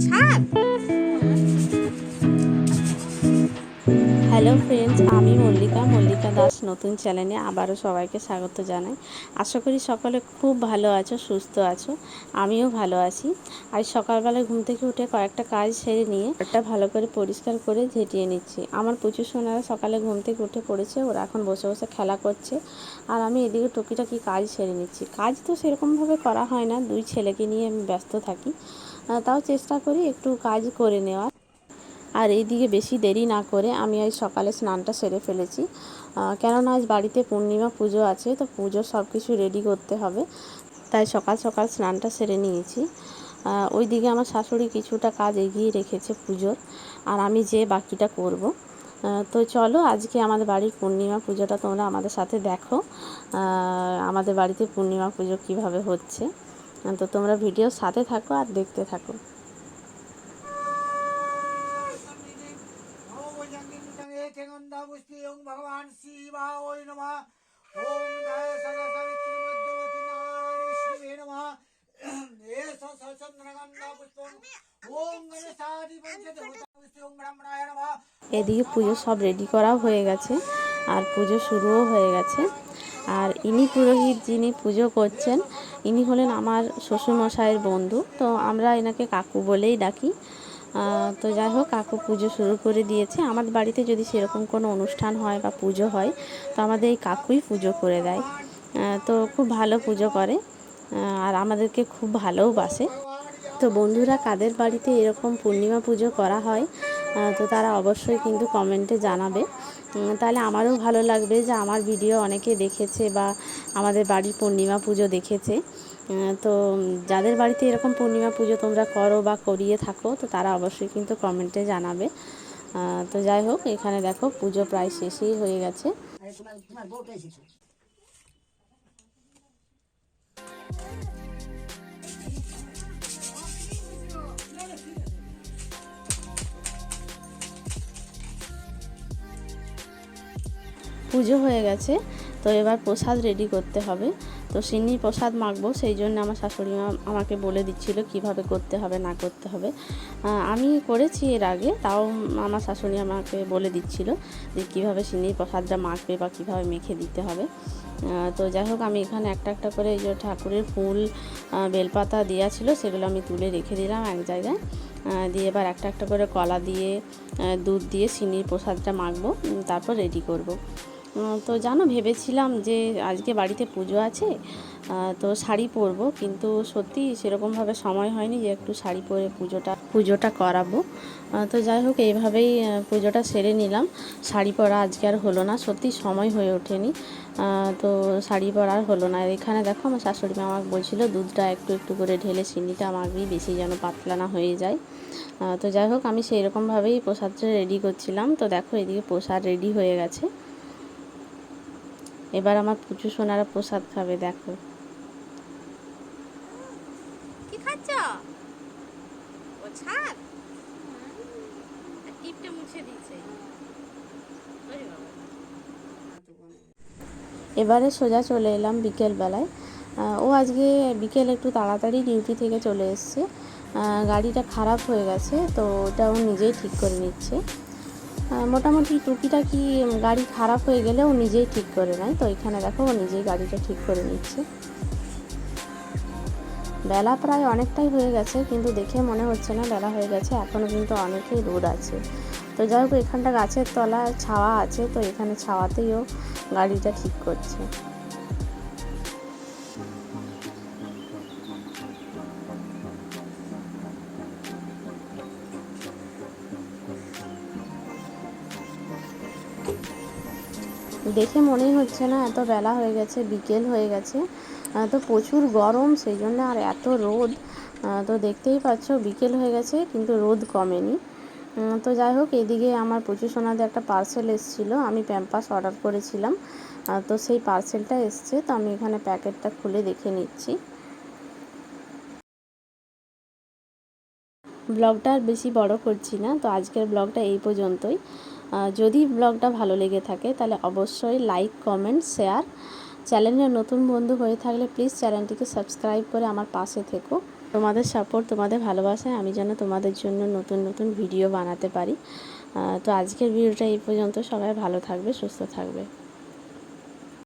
ছাদ হ্যালো মল্লিকা মল্লিকা দাস নতুন চ্যানেলে আবারও সবাইকে স্বাগত জানাই। আশা করি সকলে খুব ভালো আছো, সুস্থ আছো, আমিও ভালো আছি। আজ সকালবেলায় ঘুম থেকে উঠে কয়েকটা কাজ সেরে নিয়ে একটা ভালো করে পরিষ্কার করে ঝেঁটিয়ে নিচ্ছি। আমার প্রচুর সোনারা সকালে ঘুম থেকে উঠে পড়েছে, ওরা এখন বসে বসে খেলা করছে। আর আমি এদিকে টুকিটাকি কাজ সেরে নিচ্ছি। কাজ তো সেরকমভাবে করা হয় না, দুই ছেলেকে নিয়ে আমি ব্যস্ত থাকি। তাও চেষ্টা করি একটু কাজ করে নেওয়ার। আর এইদিকে বেশি দেরি না করে আমি আজ সকালে স্নানটা সেরে ফেলেছি। কেননা আজ বাড়িতে পূর্ণিমা পুজো আছে, তো পুজোর সব কিছু রেডি করতে হবে। তাই সকাল সকাল স্নানটা সেরে নিয়েছি। ওইদিকে আমার শাশুড়ি কিছুটা কাজ এগিয়ে রেখেছে পুজোর, আর আমি যে বাকিটা করব। তো চলো আজকে আমাদের বাড়ির পূর্ণিমা পুজোটা তোমরা আমাদের সাথে দেখো। আমাদের বাড়িতে পূর্ণিমা পুজো কীভাবে হচ্ছে। তো তোমরা ভিডিও সাথে থাকো আর দেখতে থাকো। ভগবান শিবা ওই নমঃ সাবিত্রী মধ্যবতী বিষ্ণুবে নমঃ এস সচন্দ্রগন্ধা পুষ্পং এদিকে পুজো সব রেডি করাও হয়ে গেছে, আর পুজো শুরুও হয়ে গেছে। আর ইনি পুরোহিত যিনি পুজো করছেন, ইনি হলেন আমার শ্বশুরমশাইয়ের বন্ধু। তো আমরা এনাকে কাকু বলেই ডাকি। তো যাই হোক, কাকু পুজো শুরু করে দিয়েছে। আমার বাড়িতে যদি সেরকম কোনো অনুষ্ঠান হয় বা পুজো হয়, তো আমাদের এই কাকুই পুজো করে দেয়। তো খুব ভালো পুজো করে। আর আমাদেরকে খুব ভালোও বাসে। তো বন্ধুরা, কাদের বাড়িতে এরকম পূর্ণিমা পুজো করা হয় তো তারা অবশ্যই কিন্তু কমেন্টে জানাবে। তাহলে আমারও ভালো লাগবে যে আমার ভিডিও অনেকে দেখেছে বা আমাদের বাড়ির পূর্ণিমা পুজো দেখেছে। তো যাদের বাড়িতে এরকম পূর্ণিমা পুজো তোমরা করো বা করিয়ে থাকো, তো তারা অবশ্যই কিন্তু কমেন্টে জানাবে। তো যাই হোক, এখানে দেখো পুজো প্রায় শেষই হয়ে গেছে। তোমার পুজো হয়ে গেছে, তো এবার প্রসাদ রেডি করতে হবে। তো সিন্নি প্রসাদ মাখবো, সেই জন্য আমার শাশুড়ি মা আমাকে বলে দিচ্ছিল কীভাবে করতে হবে, না করতে হবে। আমি করেছি এর আগে, তাও আমার শাশুড়ি আমাকে বলে দিচ্ছিল যে কীভাবে সিন্নির প্রসাদটা মাখবে বা কীভাবে মেখে দিতে হবে। তো যাই হোক, আমি এখানে একটা একটা করে এই যে ঠাকুরের ফুল বেলপাতা দেওয়া ছিল, সেগুলো আমি তুলে রেখে দিলাম এক জায়গায়। দিয়ে এবার একটা একটা করে কলা দিয়ে দুধ দিয়ে সিন্নির প্রসাদটা মাখবো তারপর রেডি করব। তো জানো, ভেবেছিলাম যে আজকে বাড়িতে পুজো আছে তো শাড়ি পরবো, কিন্তু সত্যি সেরকমভাবে সময় হয়নি যে একটু শাড়ি পরে পুজোটা পুজোটা করাবো। তো যাই হোক, এইভাবেই পুজোটা সেরে নিলাম। শাড়ি পরা আজকে আর হলো না, সত্যি সময় হয়ে ওঠেনি। তো শাড়ি পরা আর হলো না। এখানে দেখো, আমার শাশুড়ি মা আমাকে বলছিল, দুধটা একটু একটু করে ঢেলে চিনিটা আমাকেই বেশি যেন পাতলা না হয়ে যায়। তো যাই হোক, আমি সেই রকমভাবেই প্রসাদটা রেডি করছিলাম। তো দেখো, এদিকে প্রসাদ রেডি হয়ে গেছে। এবার আমার পুচু সোনারা প্রসাদ খাবে দেখো। কি খাচ্ছ? ও ছাদ টিপটা মুছে দিয়েছে। এবারে সোজা চলে এলাম বিকেলবেলায়। ও আজকে বিকেল একটু তাড়াতাড়ি ডিউটি থেকে চলে এসছে। গাড়িটা খারাপ হয়ে গেছে তো ওটা ও নিজেই ঠিক করে নিচ্ছে। আহ, মোটামুটি টুকিটাকি গাড়ি খারাপ হয়ে গেলে ও নিজেই ঠিক করে নেয়? তো এখানে দেখো ও নিজেই গাড়িটা ঠিক করে নিচ্ছে। বেলা প্রায় অনেকটাই হয়ে গেছে কিন্তু দেখে মনে হচ্ছে না বেলা হয়ে গেছে এখনও কিন্তু অনেকেই রোদ আছে। তো যাই হোক এখানটা গাছের তলা ছাওয়া আছে তো এখানে ছাওয়াতেই ও গাড়িটা ঠিক করছে। দেখে মনেই হচ্ছে না, এত বেলা হয়ে গেছে, বিকেল হয়ে গেছে তো প্রচুর গরম, সেই জন্য আর এত রোদ। তো দেখতেই পাচ্ছ বিকেল হয়ে গেছে, কিন্তু রোদ কমেনি। তো যাই হোক, এদিকে আমার প্রচুর সোনাতে একটা পার্সেল এসেছিল, আমি প্যাম্পাস অর্ডার করেছিলাম। তো সেই পার্সেলটা এসছে, তো আমি এখানে প্যাকেটটা খুলে দেখে নিচ্ছি। ব্লগটা আর বেশি বড় করছি না, তো আজকের ব্লগটা এই পর্যন্তই। যদি ব্লগটা ভালো লেগে থাকে, তাহলে অবশ্যই লাইক কমেন্ট শেয়ার চ্যানেলে নতুন বন্ধু হয়ে থাকলে প্লিজ চ্যানেলটিকে সাবস্ক্রাইব করে আমার পাশে থেকো। তোমাদের সাপোর্ট তোমাদের ভালোবাসায় আমি যেন তোমাদের জন্য নতুন নতুন ভিডিও বানাতে পারি। তো আজকের ভিডিওটা এই পর্যন্ত। সবাই ভালো থাকবে, সুস্থ থাকবে।